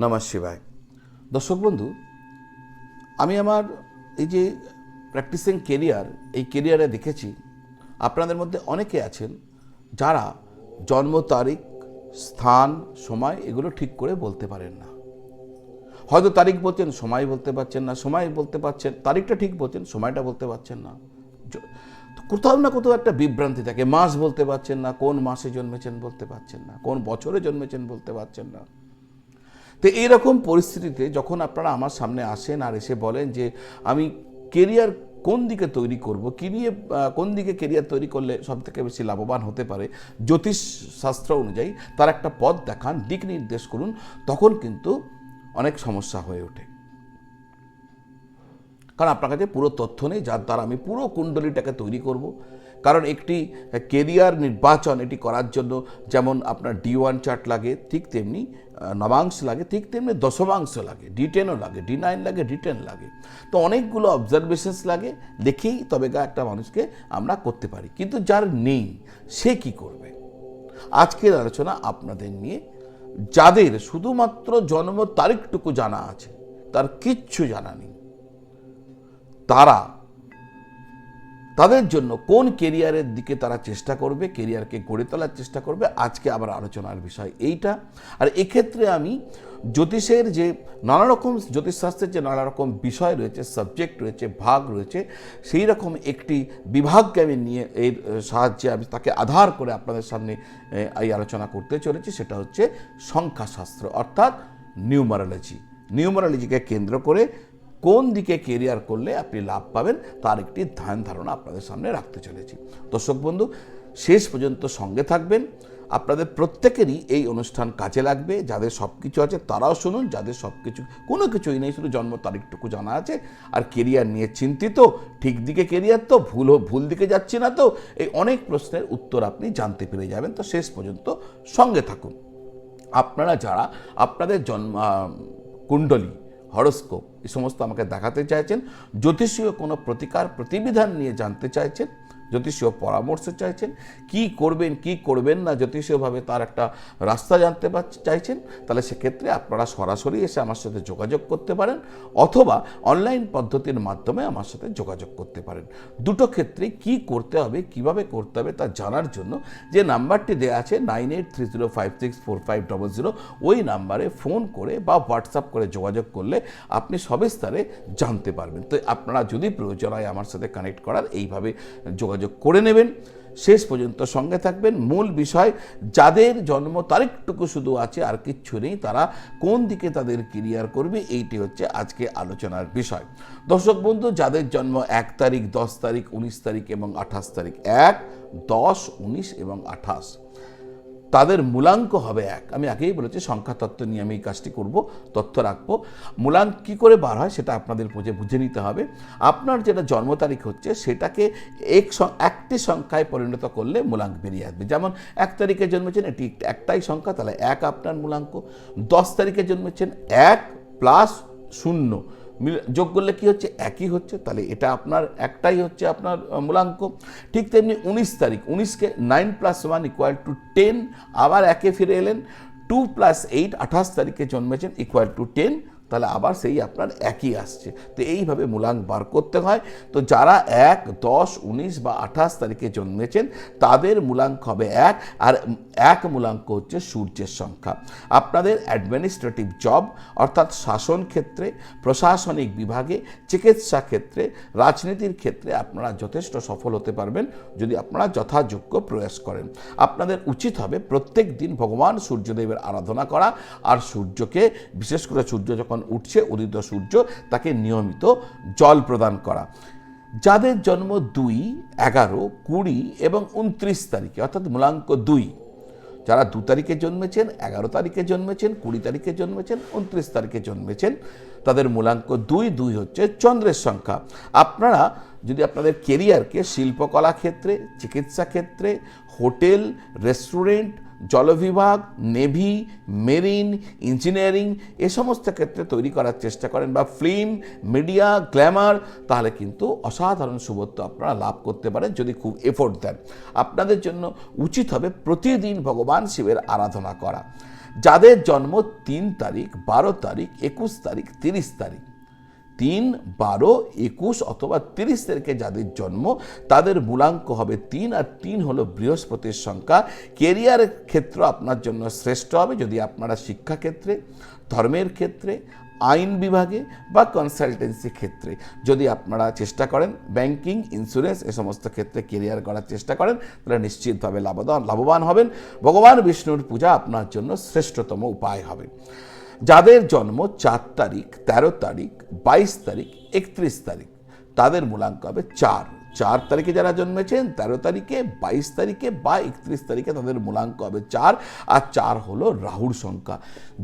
নমঃ শিবায়। দর্শক বন্ধু, আমি আমার এই যে প্র্যাকটিসিং কেরিয়ার এই কেরিয়ারে দেখেছি, আপনাদের মধ্যে অনেকে আছেন যারা জন্ম তারিখ, স্থান, সময় এগুলো ঠিক করে বলতে পারেন না। হয়তো তারিখ বলছেন, সময় বলতে পারছেন না, সময় বলতে পারছেন, তারিখটা ঠিক বলছেন, সময়টা বলতে পারছেন না। কোথাও না কোথাও একটা বিভ্রান্তি থাকে, মাস বলতে পারছেন না, কোন মাসে জন্মেছেন বলতে পারছেন না, কোন বছরে জন্মেছেন বলতে পারছেন না। তো এইরকম পরিস্থিতিতে যখন আপনারা আমার সামনে আসেন আর এসে বলেন যে আমি কেরিয়ার কোন দিকে তৈরি করব, কী নিয়ে কোন দিকে কেরিয়ার তৈরি করলে সব থেকে বেশি লাভবান হতে পারে জ্যোতিষ শাস্ত্র অনুযায়ী তার একটা পথ দেখান, দিক নির্দেশ করুন, তখন কিন্তু অনেক সমস্যা হয়ে ওঠে। কারণ আপনার কাছে পুরো তথ্য নেই, যার দ্বারা আমি পুরো কুণ্ডলিটাকে তৈরি করব। কারণ একটি কেরিয়ার নির্বাচন, এটি করার জন্য যেমন আপনার ডি ওয়ান চার্ট লাগে, ঠিক তেমনি নবাংশ লাগে, ঠিক তেমনি দশমাংশ লাগে ডি টেনও লাগে ডি নাইন লাগে ডি টেন লাগে। তো অনেকগুলো অবজারভেশনস লাগে, দেখেই তবে গা একটা মানুষকে আমরা করতে পারি। কিন্তু যার নেই, সে কি করবে? আজকের আলোচনা আপনাদের নিয়ে। যাদের শুধুমাত্র জন্ম তারিখটুকু জানা আছে, তার কিচ্ছু জানা নেই। তারা তাদের জন্য কোন কেরিয়ারের দিকে তারা চেষ্টা করবে, কেরিয়ারকে গড়ে তোলার চেষ্টা করবে, আজকে আবার আলোচনার বিষয় এইটা। আর এক্ষেত্রে আমি জ্যোতিষের যে নানা রকম জ্যোতিষশাস্ত্রের যে নানা রকম বিষয় রয়েছে সাবজেক্ট রয়েছে, ভাগ রয়েছে, সেই রকম একটি বিভাগকে আমি নিয়ে এর সাহায্যে আমি তাকে আধার করে আপনাদের সামনে এই আলোচনা করতে চলেছি। সেটা হচ্ছে সংখ্যাশাস্ত্র, অর্থাৎ নিউমারোলজি। নিউমারোলজিকে কেন্দ্র করে কোন দিকে কেরিয়ার করলে আপনি লাভ পাবেন, তার একটি ধ্যান ধারণা আপনাদের সামনে রাখতে চলেছি। দর্শক বন্ধু, শেষ পর্যন্ত সঙ্গে থাকবেন। আপনাদের প্রত্যেকেরই এই অনুষ্ঠান কাজে লাগবে। যাদের সব কিছু আছে তারাও শুনুন, যাদের সব কিছু কোনো কিছুই নেই, শুধু জন্ম তারিখটুকু জানা আছে। আর কেরিয়ার নিয়ে চিন্তিত, ঠিক দিকে কেরিয়ার তো, ভুল ভুল দিকে যাচ্ছি না তো, এই অনেক প্রশ্নের উত্তর আপনি জানতে পেরে যাবেন। তো শেষ পর্যন্ত সঙ্গে থাকুন। আপনারা যারা, আপনাদের জন্ম কুণ্ডলী হরস্কোপ এই সমস্ত আমাকে দেখাতে চাইছেন। জ্যোতিষীয় কোনো প্রতিকার প্রতিবিধান নিয়ে জানতে চাইছেন? জ্যোতিষীয় পরামর্শ চাইছেন, কি করবেন কি করবেন না জ্যোতিষীয়ভাবে তার একটা রাস্তা জানতে চাইছেন, তাহলে সেক্ষেত্রে আপনারা সরাসরি এসে আমার সাথে যোগাযোগ করতে পারেন অথবা অনলাইন পদ্ধতির মাধ্যমে আমার সাথে যোগাযোগ করতে পারেন। দুটো ক্ষেত্রে কি করতে হবে, কীভাবে করতে হবে তা জানার জন্য যে নাম্বারটি দেওয়া আছে nine eight three zero five six four five double zero, ওই নাম্বারে ফোন করে বা হোয়াটসঅ্যাপ করে যোগাযোগ করলে আপনি সবিস্তারে জানতে পারবেন। তো আপনারা যদি প্রয়োজন হয় আমার সাথে কানেক্ট করার, এইভাবে যোগাযোগ করে নেবেন। শেষ পর্যন্ত সঙ্গে থাকবেন। মূল বিষয়, যাদের জন্ম তারিখটুকু শুধু আছে আর কিচ্ছু নেই, তারা কোন দিকে তাদের ক্রিয়ার করবে, এইটি হচ্ছে আজকে আলোচনার বিষয়। দর্শক বন্ধু, যাদের জন্ম এক তারিখ, দশ তারিখ, উনিশ তারিখ এবং আঠাশ তারিখ, এক, দশ, উনিশ এবং আঠাশ। তাদের মূলাঙ্ক হবে এক। আমি আগেই বলেছি সংখ্যা তত্ত্ব নিয়ে আমি এই কাজটি করব, তথ্য রাখব। মূলাঙ্ক কী করে বার হয় সেটা আপনাদের বুঝে বুঝে নিতে হবে। আপনার যেটা জন্ম তারিখ হচ্ছে সেটাকে এক একটি সংখ্যায় পরিণত করলে মূলাঙ্ক বেরিয়ে আসবে। যেমন এক তারিখে জন্মেছেন এটি একটাই সংখ্যা, তাহলে এক আপনার মূলাঙ্ক। দশ তারিখে জন্মেছেন এক প্লাস শূন্য। যোগ করলে কি হচ্ছে? একই হচ্ছে। তাহলে এটা আপনার একটাই হচ্ছে আপনার মূলাঙ্ক। ঠিক তেমনি উনিশ তারিখ, উনিশকে nine plus one equal two ten আবার একে ফিরে এলেন। টু প্লাস এইট আঠাশ তারিখে জন্মেছেন ইকুয়াল টু টেন তাহলে আবার সেই আপনার একই আসছে। তো এইভাবে মূলাঙ্ক বার করতে হয়। তো যারা এক, দশ, উনিশ বা আঠাশ তারিখে জন্মেছেন, তাদের মূলাঙ্ক হবে এক আর এক মূলাঙ্ক হচ্ছে সূর্যের সংখ্যা। আপনাদের অ্যাডমিনিস্ট্রেটিভ জব অর্থাৎ শাসন ক্ষেত্রে, প্রশাসনিক বিভাগে, চিকিৎসা ক্ষেত্রে, রাজনীতির ক্ষেত্রে আপনারা যথেষ্ট সফল হতে পারবেন যদি আপনারা যথাযোগ্য প্রয়াস করেন। আপনাদের উচিত হবে প্রত্যেক দিন ভগবান সূর্যদেবের আরাধনা করা আর সূর্যকে, বিশেষ করে সূর্য যখন উঠছে উদিত সূর্য, তাকে নিয়মিত জল প্রদান করা। যাদের জন্ম দুই, এগারো, কুড়ি এবং উনত্রিশ তারিখে, অর্থাৎ মূলাঙ্ক দুই, যারা দু তারিখে জন্মেছেন, এগারো তারিখে জন্মেছেন, কুড়ি তারিখে জন্মেছেন, উনত্রিশ তারিখে জন্মেছেন, তাদের মূলাঙ্ক দুই দুই হচ্ছে চন্দ্রের সংখ্যা। আপনারা যদি আপনাদের কেরিয়ারকে শিল্পকলা ক্ষেত্রে, চিকিৎসা ক্ষেত্রে, হোটেল রেস্টুরেন্ট জলবিভাগ, নেভি, মেরিন, ইঞ্জিনিয়ারিং এ সমস্ত ক্ষেত্রে তৈরি করার চেষ্টা করেন বা ফিল্ম, মিডিয়া, গ্ল্যামার, তাহলে কিন্তু অসাধারণ শুভত্ব আপনারা লাভ করতে পারেন যদি খুব এফোর্ট দেন। আপনাদের জন্য উচিত হবে প্রতিদিন ভগবান শিবের আরাধনা করা। যাদের জন্ম তিন তারিখ, বারো তারিখ, একুশ তারিখ, তিরিশ তারিখ তিন, বারো, একুশ অথবা তিরিশ তারিখে যাদের জন্ম, তাদের মূলাঙ্ক হবে তিন আর তিন হলো বৃহস্পতির সংখ্যা। কেরিয়ারের ক্ষেত্র আপনার জন্য শ্রেষ্ঠ হবে যদি আপনারা শিক্ষাক্ষেত্রে, ধর্মের ক্ষেত্রে, আইন বিভাগে বা কনসালটেন্সি ক্ষেত্রে। যদি আপনারা চেষ্টা করেন ব্যাংকিং ইন্স্যুরেন্স এ সমস্ত ক্ষেত্রে কেরিয়ার করার চেষ্টা করেন, তাহলে নিশ্চিতভাবে লাভবান লাভবান হবেন। ভগবান বিষ্ণুর পূজা আপনার জন্য শ্রেষ্ঠতম উপায় হবে। যাদের জন্ম চার তারিখ ১৩ তারিখ বাইশ তারিখ একত্রিশ তারিখ তাদের মূলাঙ্ক হবে চার। চার তারিখে যারা জন্মেছেন, তেরো তারিখে, বাইশ তারিখে বা একত্রিশ তারিখে তাদের মূলাঙ্ক হবে চার। আর চার হলো রাহুর সংখ্যা।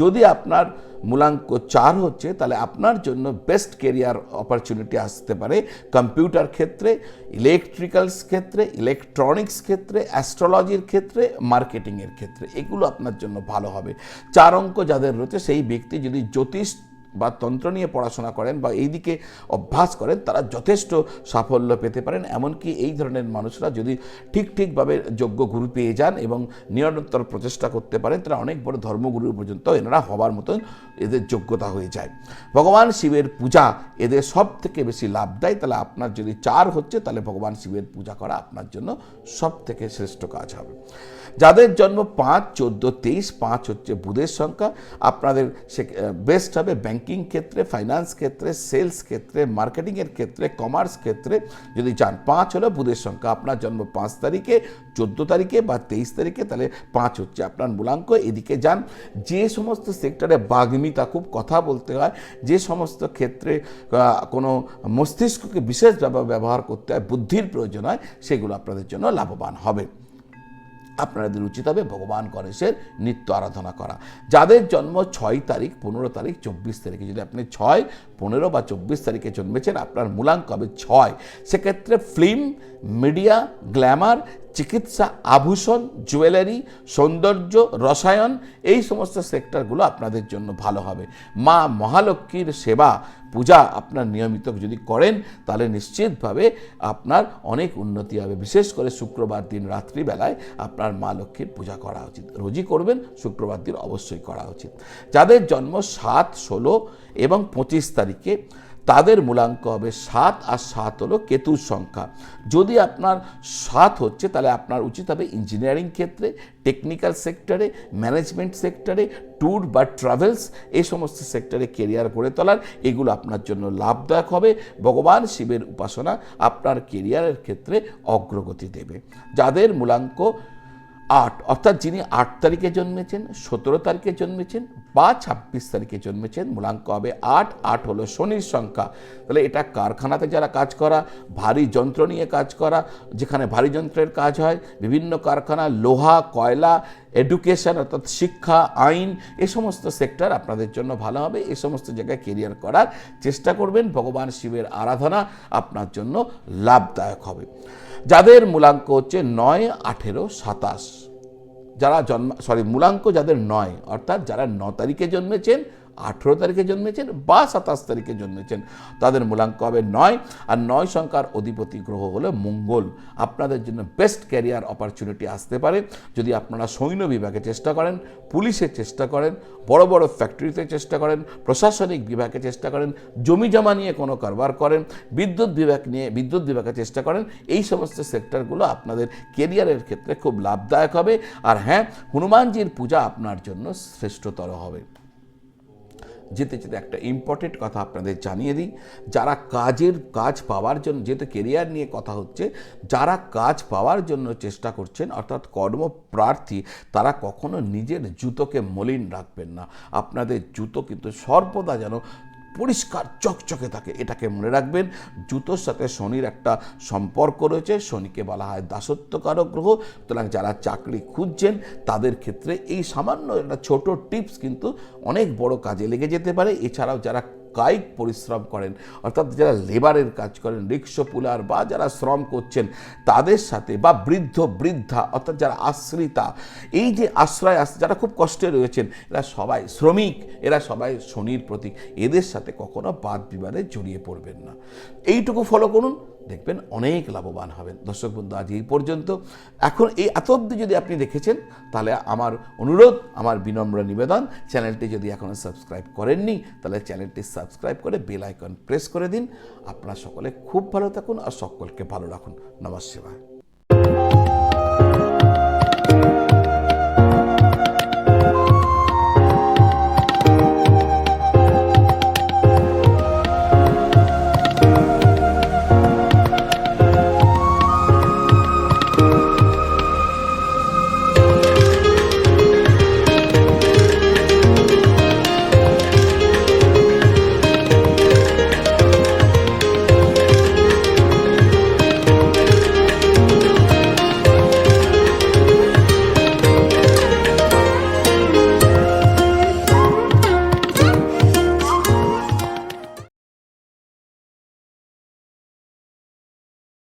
যদি আপনার মূলাঙ্ক চার হচ্ছে, তাহলে আপনার জন্য বেস্ট কেরিয়ার অপরচুনিটি আসতে পারে কম্পিউটার ক্ষেত্রে ইলেকট্রিক্যালস ক্ষেত্রে ইলেকট্রনিক্স ক্ষেত্রে অ্যাস্ট্রোলজির ক্ষেত্রে মার্কেটিংয়ের ক্ষেত্রে। এগুলো আপনার জন্য ভালো হবে। চার অঙ্ক যাদের রয়েছে, সেই ব্যক্তি যদি জ্যোতিষ বা তন্ত্র নিয়ে পড়াশোনা করেন বা এই দিকে অভ্যাস করেন, তারা যথেষ্ট সাফল্য পেতে পারেন। এমনকি এই ধরনের মানুষরা যদি ঠিক ঠিকভাবে যোগ্য গুরু পেয়ে যান এবং নিরন্তর প্রচেষ্টা করতে পারেন, তারা অনেক বড় ধর্মগুরু পর্যন্ত এনারা হবার মতন এদের যোগ্যতা হয়ে যায়। ভগবান শিবের পূজা এদের সব থেকে বেশি লাভ দেয়। তাহলে আপনার যদি চার হচ্ছে, তাহলে ভগবান শিবের পূজা করা আপনার জন্য সব থেকে শ্রেষ্ঠ কাজ হবে। যাদের জন্ম পাঁচ, চোদ্দ, তেইশ, পাঁচ হচ্ছে বুধের সংখ্যা। আপনাদের সে বেস্ট হবে ব্যাংকিং ক্ষেত্রে ফাইন্যান্স ক্ষেত্রে সেলস ক্ষেত্রে মার্কেটিংয়ের ক্ষেত্রে কমার্স ক্ষেত্রে, যদি চান পাঁচ হলো বুধের সংখ্যা, আপনার জন্ম পাঁচ তারিখে, চোদ্দ তারিখে বা তেইশ তারিখে, তাহলে পাঁচ হচ্ছে আপনার মূলাঙ্ক। এদিকে যান, যে সমস্ত সেক্টরে বাগ্মিতা খুব কথা বলতে হয়, যে সমস্ত ক্ষেত্রে কোনো মস্তিষ্ককে বিশেষভাবে ব্যবহার করতে হয়, বুদ্ধির প্রয়োজন হয়, সেগুলো আপনাদের জন্য লাভবান হবে। আপনাদের উচিত হবে ভগবান গণেশের নিত্য আরাধনা করা। যাদের জন্ম ছয় তারিখ, পনেরো তারিখ, চব্বিশ তারিখে। যদি আপনি ছয়, পনেরো বা চব্বিশ তারিখে জন্মেছেন, আপনার মূলাঙ্ক হবে ছয়। সেক্ষেত্রে ফিল্ম, মিডিয়া, গ্ল্যামার চিকিৎসা, আভূষণ, জুয়েলারি, সৌন্দর্য, রসায়ন, এই সমস্ত সেক্টরগুলো আপনাদের জন্য ভালো হবে। মা মহালক্ষ্মীর সেবা, পূজা আপনার নিয়মিত যদি করেন, তাহলে নিশ্চিতভাবে আপনার অনেক উন্নতি হবে। বিশেষ করে শুক্রবার দিন রাত্রিবেলায় আপনার মা লক্ষ্মীর পূজা করা উচিত। রোজই করবেন, শুক্রবার দিন অবশ্যই করা উচিত। যাদের জন্ম সাত, ষোলো এবং পঁচিশ তারিখে তাদের মূলাঙ্ক হবে সাত আর সাত হলো কেতুর সংখ্যা। যদি আপনার সাত হচ্ছে, তাহলে আপনার উচিত হবে ইঞ্জিনিয়ারিং ক্ষেত্রে টেকনিক্যাল সেক্টরে ম্যানেজমেন্ট সেক্টরে ট্যুর বা ট্রাভেলস এই সমস্ত সেক্টরে কেরিয়ার গড়ে তোলার। এগুলো আপনার জন্য লাভদায়ক হবে। ভগবান শিবের উপাসনা আপনার কেরিয়ারের ক্ষেত্রে অগ্রগতি দেবে। যাদের মূলাঙ্ক আট, অর্থাৎ যিনি আট তারিখে জন্মেছেন, সতেরো তারিখে জন্মেছেন বা ছাব্বিশ তারিখে জন্মেছেন, মূলাঙ্ক হবে আট আট হলো শনির সংখ্যা। তাহলে এটা কারখানাতে যারা কাজ করা, ভারী যন্ত্র নিয়ে কাজ করা, যেখানে ভারী যন্ত্রের কাজ হয়, বিভিন্ন কারখানা, লোহা, কয়লা এডুকেশন অর্থাৎ শিক্ষা, আইন, এ সমস্ত সেক্টর আপনাদের জন্য ভালো হবে। এ সমস্ত জায়গায় কেরিয়ার করার চেষ্টা করবেন। ভগবান শিবের আরাধনা আপনার জন্য লাভদায়ক হবে। যাদের মূলাঙ্ক হচ্ছে নয়, আঠেরো, সাতাশ। যারা জন্ম সরি মূলাঙ্ক যাদের নয়, অর্থাৎ যারা ন তারিখে জন্মেছেন আঠেরো তারিখে জন্মেছেন বা সাতাশ তারিখে জন্মেছেন। তাদের মূলাঙ্ক হবে নয়। আর নয় সংখ্যার অধিপতি গ্রহ হলো মঙ্গল। আপনাদের জন্য বেস্ট ক্যারিয়ার অপরচুনিটি আসতে পারে। যদি আপনারা সৈন্য বিভাগে চেষ্টা করেন পুলিশের চেষ্টা করেন, বড় বড় ফ্যাক্টরিতে চেষ্টা করেন, প্রশাসনিক বিভাগে চেষ্টা করেন, জমি জমা নিয়ে কোনো কারবার করেন, বিদ্যুৎ বিভাগ নিয়ে বিদ্যুৎ বিভাগে চেষ্টা করেন, এই সমস্ত সেক্টরগুলো আপনাদের কেরিয়ারের ক্ষেত্রে খুব লাভদায়ক হবে। আর হ্যাঁ হনুমানজির পূজা আপনার জন্য শ্রেষ্ঠতর হবে। যেতে যেতে একটা ইম্পর্টেন্ট কথা আপনাদের জানিয়ে দিই। যারা কাজের কাজ পাওয়ার জন্য, যেহেতু কেরিয়ার নিয়ে কথা হচ্ছে, যারা কাজ পাওয়ার জন্য চেষ্টা করছেন, অর্থাৎ কর্মপ্রার্থী, তারা কখনো নিজের জুতোকে মলিন রাখবেন না। আপনাদের জুতো কিন্তু সর্বদা যেন পরিষ্কার চকচকে থাকে। এটাকে মনে রাখবেন, জুতোর সাথে শনির একটা সম্পর্ক রয়েছে। শনিকে বলা হয় দাসত্বকারক গ্রহ। সুতরাং যারা চাকরি খুঁজছেন, তাদের ক্ষেত্রে এই সামান্য একটা ছোট টিপস কিন্তু অনেক বড় কাজে লেগে যেতে পারে। এছাড়াও যারা কায়িক পরিশ্রম করেন। অর্থাৎ যারা লেবারের কাজ করেন, রিক্সো পুলার বা যারা শ্রম করছেন, তাদের সাথে বা বৃদ্ধ, বৃদ্ধা, অর্থাৎ যারা আশ্রিতা, এই যে আশ্রয় যারা খুব কষ্টে রয়েছেন, এরা সবাই শ্রমিক, এরা সবাই শনির প্রতীক, এদের সাথে কখনো বাদ বিবাদে জড়িয়ে পড়বেন না। এইটুকু ফলো করুন। দেখবেন অনেক লাভবান হবেন। দর্শক বন্ধু, আজ এই পর্যন্ত। এখন এই এত অব্দি যদি আপনি দেখেছেন, তাহলে আমার অনুরোধ, আমার বিনম্র নিবেদন, চ্যানেলটি যদি এখনও সাবস্ক্রাইব করেননি, তাহলে চ্যানেলটি সাবস্ক্রাইব করে বেল আইকন প্রেস করে দিন। আপনারা সকলে খুব ভালো থাকুন আর সকলকে ভালো রাখুন। নমস্কার।